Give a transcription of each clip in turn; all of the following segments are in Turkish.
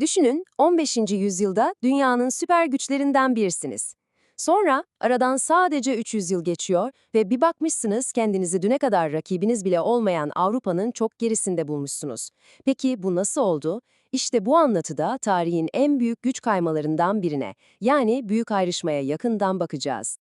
Düşünün 15. yüzyılda dünyanın süper güçlerinden birisiniz. Sonra aradan sadece 300 yıl geçiyor ve bir bakmışsınız kendinizi düne kadar rakibiniz bile olmayan Avrupa'nın çok gerisinde bulmuşsunuz. Peki bu nasıl oldu? İşte bu anlatıda tarihin en büyük güç kaymalarından birine, yani büyük ayrışmaya yakından bakacağız.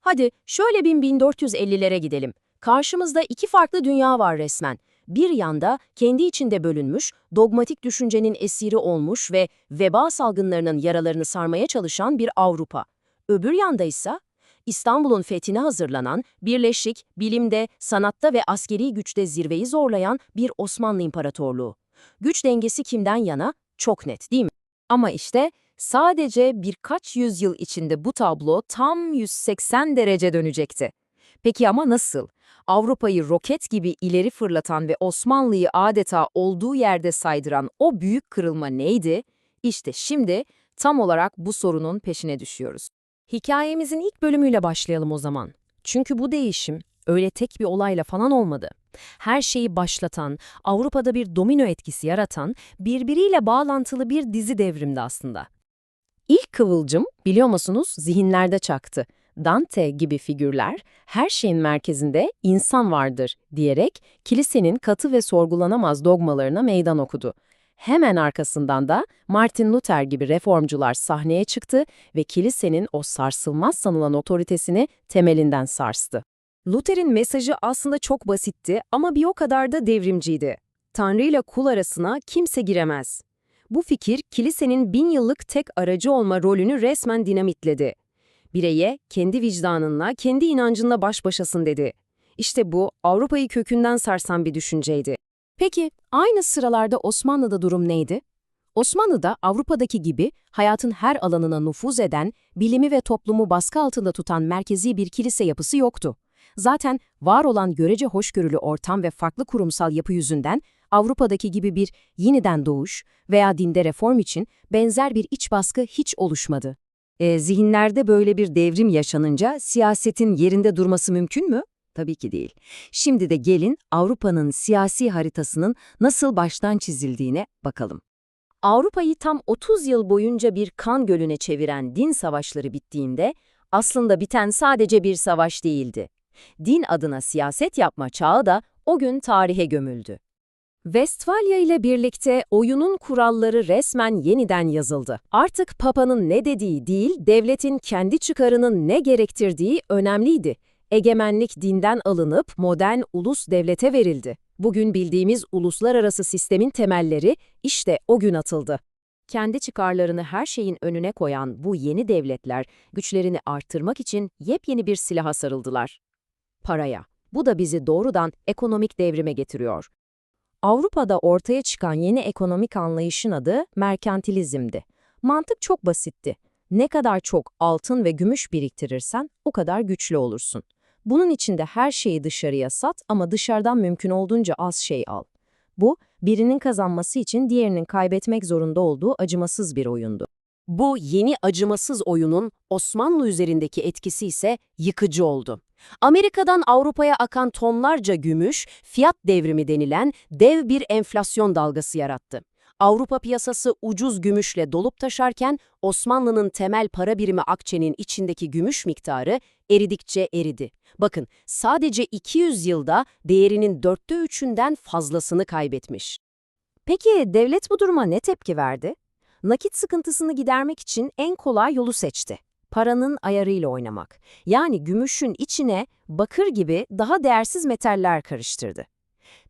Hadi şöyle bin 1450'lere gidelim. Karşımızda iki farklı dünya var resmen. Bir yanda kendi içinde bölünmüş, dogmatik düşüncenin esiri olmuş ve veba salgınlarının yaralarını sarmaya çalışan bir Avrupa. Öbür yanda ise İstanbul'un fethine hazırlanan, birleşik, bilimde, sanatta ve askeri güçte zirveyi zorlayan bir Osmanlı İmparatorluğu. Güç dengesi kimden yana? Çok net değil mi? Ama işte sadece birkaç yüzyıl içinde bu tablo tam 180 derece dönecekti. Peki ama nasıl? Avrupa'yı roket gibi ileri fırlatan ve Osmanlı'yı adeta olduğu yerde saydıran o büyük kırılma neydi? İşte şimdi tam olarak bu sorunun peşine düşüyoruz. Hikayemizin ilk bölümüyle başlayalım o zaman. Çünkü bu değişim öyle tek bir olayla falan olmadı. Her şeyi başlatan, Avrupa'da bir domino etkisi yaratan, birbiriyle bağlantılı bir dizi devrimdi aslında. İlk kıvılcım, biliyor musunuz, zihinlerde çaktı. Dante gibi figürler, her şeyin merkezinde insan vardır diyerek kilisenin katı ve sorgulanamaz dogmalarına meydan okudu. Hemen arkasından da Martin Luther gibi reformcular sahneye çıktı ve kilisenin o sarsılmaz sanılan otoritesini temelinden sarstı. Luther'in mesajı aslında çok basitti ama bir o kadar da devrimciydi. Tanrı ile kul arasına kimse giremez. Bu fikir kilisenin bin yıllık tek aracı olma rolünü resmen dinamitledi. Bireye kendi vicdanınla, kendi inancınla baş başasın dedi. İşte bu Avrupa'yı kökünden sarsan bir düşünceydi. Peki aynı sıralarda Osmanlı'da durum neydi? Osmanlı'da Avrupa'daki gibi hayatın her alanına nüfuz eden, bilimi ve toplumu baskı altında tutan merkezi bir kilise yapısı yoktu. Zaten var olan görece hoşgörülü ortam ve farklı kurumsal yapı yüzünden Avrupa'daki gibi bir yeniden doğuş veya dinde reform için benzer bir iç baskı hiç oluşmadı. E, zihinlerde böyle bir devrim yaşanınca siyasetin yerinde durması mümkün mü? Tabii ki değil. Şimdi de gelin Avrupa'nın siyasi haritasının nasıl baştan çizildiğine bakalım. Avrupa'yı tam 30 yıl boyunca bir kan gölüne çeviren din savaşları bittiğinde aslında biten sadece bir savaş değildi. Din adına siyaset yapma çağı da o gün tarihe gömüldü. Westfalia ile birlikte oyunun kuralları resmen yeniden yazıldı. Artık Papa'nın ne dediği değil, devletin kendi çıkarının ne gerektirdiği önemliydi. Egemenlik dinden alınıp modern ulus devlete verildi. Bugün bildiğimiz uluslararası sistemin temelleri işte o gün atıldı. Kendi çıkarlarını her şeyin önüne koyan bu yeni devletler güçlerini arttırmak için yepyeni bir silaha sarıldılar. Paraya. Bu da bizi doğrudan ekonomik devrime getiriyor. Avrupa'da ortaya çıkan yeni ekonomik anlayışın adı merkantilizmdi. Mantık çok basitti. Ne kadar çok altın ve gümüş biriktirirsen o kadar güçlü olursun. Bunun için de her şeyi dışarıya sat ama dışarıdan mümkün olduğunca az şey al. Bu, birinin kazanması için diğerinin kaybetmek zorunda olduğu acımasız bir oyundu. Bu yeni acımasız oyunun Osmanlı üzerindeki etkisi ise yıkıcı oldu. Amerika'dan Avrupa'ya akan tonlarca gümüş, fiyat devrimi denilen dev bir enflasyon dalgası yarattı. Avrupa piyasası ucuz gümüşle dolup taşarken Osmanlı'nın temel para birimi akçenin içindeki gümüş miktarı eridikçe eridi. Bakın sadece 200 yılda değerinin dörtte üçünden fazlasını kaybetmiş. Peki devlet bu duruma ne tepki verdi? Nakit sıkıntısını gidermek için en kolay yolu seçti. Paranın ayarıyla oynamak. Yani gümüşün içine bakır gibi daha değersiz metaller karıştırdı.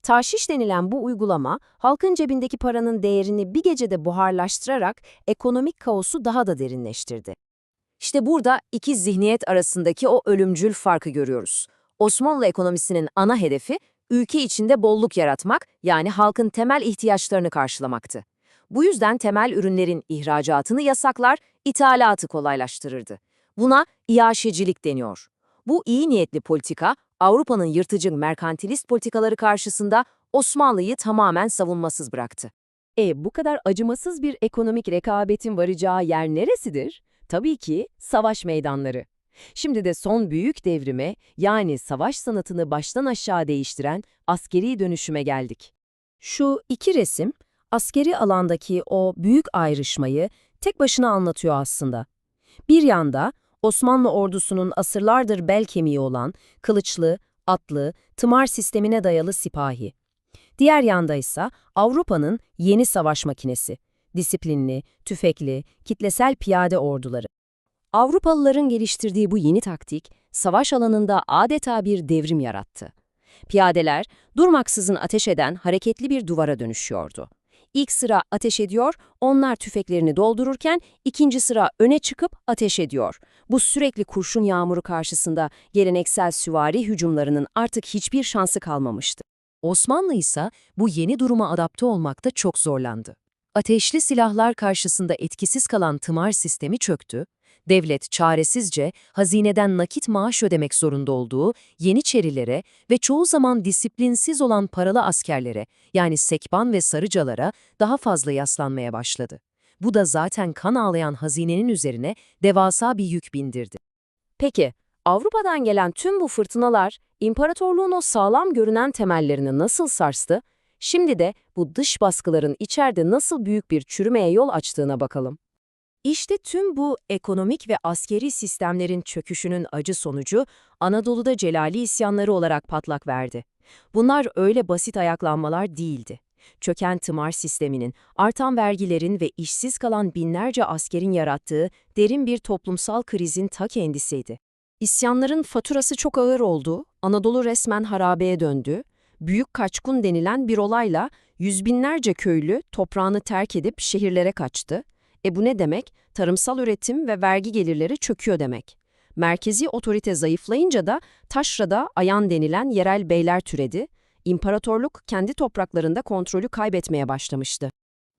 Taşiş denilen bu uygulama, halkın cebindeki paranın değerini bir gecede buharlaştırarak ekonomik kaosu daha da derinleştirdi. İşte burada iki zihniyet arasındaki o ölümcül farkı görüyoruz. Osmanlı ekonomisinin ana hedefi, ülke içinde bolluk yaratmak, yani halkın temel ihtiyaçlarını karşılamaktı. Bu yüzden temel ürünlerin ihracatını yasaklar, ithalatı kolaylaştırırdı. Buna iaşecilik deniyor. Bu iyi niyetli politika, Avrupa'nın yırtıcı merkantilist politikaları karşısında Osmanlı'yı tamamen savunmasız bıraktı. E bu kadar acımasız bir ekonomik rekabetin varacağı yer neresidir? Tabii ki savaş meydanları. Şimdi de son büyük devrime, yani savaş sanatını baştan aşağı değiştiren askeri dönüşüme geldik. Şu iki resim askeri alandaki o büyük ayrışmayı tek başına anlatıyor aslında. Bir yanda Osmanlı ordusunun asırlardır bel kemiği olan kılıçlı, atlı, tımar sistemine dayalı sipahi. Diğer yanda ise Avrupa'nın yeni savaş makinesi, disiplinli, tüfekli, kitlesel piyade orduları. Avrupalıların geliştirdiği bu yeni taktik, savaş alanında adeta bir devrim yarattı. Piyadeler, durmaksızın ateş eden hareketli bir duvara dönüşüyordu. İlk sıra ateş ediyor, onlar tüfeklerini doldururken ikinci sıra öne çıkıp ateş ediyor. Bu sürekli kurşun yağmuru karşısında geleneksel süvari hücumlarının artık hiçbir şansı kalmamıştı. Osmanlı ise bu yeni duruma adapte olmakta çok zorlandı. Ateşli silahlar karşısında etkisiz kalan tımar sistemi çöktü, devlet çaresizce hazineden nakit maaş ödemek zorunda olduğu Yeniçerilere ve çoğu zaman disiplinsiz olan paralı askerlere yani sekban ve sarıcalara daha fazla yaslanmaya başladı. Bu da zaten kan ağlayan hazinenin üzerine devasa bir yük bindirdi. Peki, Avrupa'dan gelen tüm bu fırtınalar imparatorluğun o sağlam görünen temellerini nasıl sarstı? Şimdi de bu dış baskıların içeride nasıl büyük bir çürümeye yol açtığına bakalım. İşte tüm bu ekonomik ve askeri sistemlerin çöküşünün acı sonucu Anadolu'da Celali isyanları olarak patlak verdi. Bunlar öyle basit ayaklanmalar değildi. Çöken tımar sisteminin, artan vergilerin ve işsiz kalan binlerce askerin yarattığı derin bir toplumsal krizin ta kendisiydi. İsyanların faturası çok ağır oldu, Anadolu resmen harabeye döndü. Büyük Kaçkun denilen bir olayla yüz binlerce köylü toprağını terk edip şehirlere kaçtı. E bu ne demek? Tarımsal üretim ve vergi gelirleri çöküyor demek. Merkezi otorite zayıflayınca da taşrada ayan denilen yerel beyler türedi. İmparatorluk kendi topraklarında kontrolü kaybetmeye başlamıştı.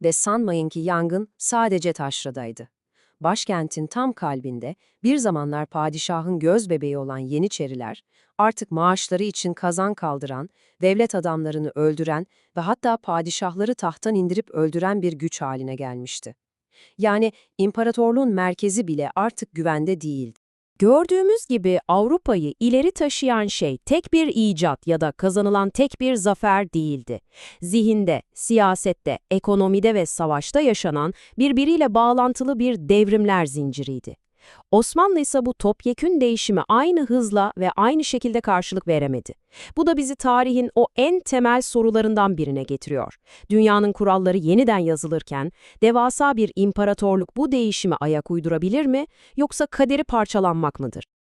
Ve sanmayın ki yangın sadece taşradaydı. Başkentin tam kalbinde bir zamanlar padişahın göz bebeği olan Yeniçeriler, artık maaşları için kazan kaldıran, devlet adamlarını öldüren ve hatta padişahları tahttan indirip öldüren bir güç haline gelmişti. Yani imparatorluğun merkezi bile artık güvende değildi. Gördüğümüz gibi Avrupa'yı ileri taşıyan şey tek bir icat ya da kazanılan tek bir zafer değildi. Zihinde, siyasette, ekonomide ve savaşta yaşanan birbiriyle bağlantılı bir devrimler zinciriydi. Osmanlı ise bu topyekün değişimi aynı hızla ve aynı şekilde karşılık veremedi. Bu da bizi tarihin o en temel sorularından birine getiriyor. Dünyanın kuralları yeniden yazılırken devasa bir imparatorluk bu değişime ayak uydurabilir mi yoksa kaderi parçalanmak mıdır?